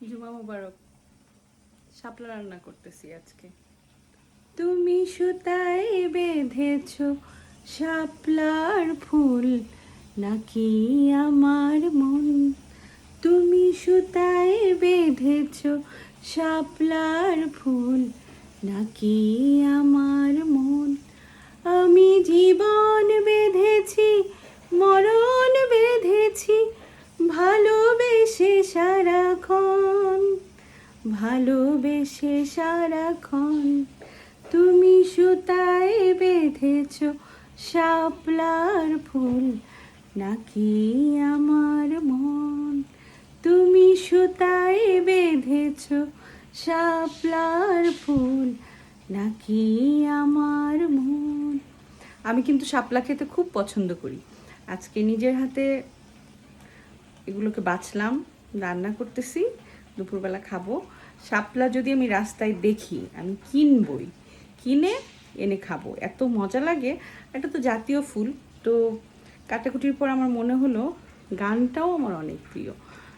জুমা মুবারক। শাপলা রান্না করতেছি আজকে। তুমি সুতায় বেঁধেছ শাপলার ফুল, নাকি আমার মন? তুমি সুতায় বেঁধেছ শাপলার ফুল, নাকি আমার ভালোবেসে সারাক্ষণ তুমি সুতায় বেঁধেছ শাপলার ফুল, নাকি আমার মন? তুমি সুতায় বেঁধেছ শাপলার ফুল, নাকি আমার মন? আমি কিন্তু শাপলা খেতে খুব পছন্দ করি। আজকে নিজের হাতে এগুলোকে বাছলাম, রান্না করতেছি। দুপুরবেলা খাব। শাপলা যদি আমি রাস্তায় দেখি, আমি কিনবই। কিনে এনে খাব। এত মজা লাগে। এটা তো জাতীয় ফুল। তো কাটাকুটির পর আমার মনে হলো, গানটাও আমার অনেক প্রিয়।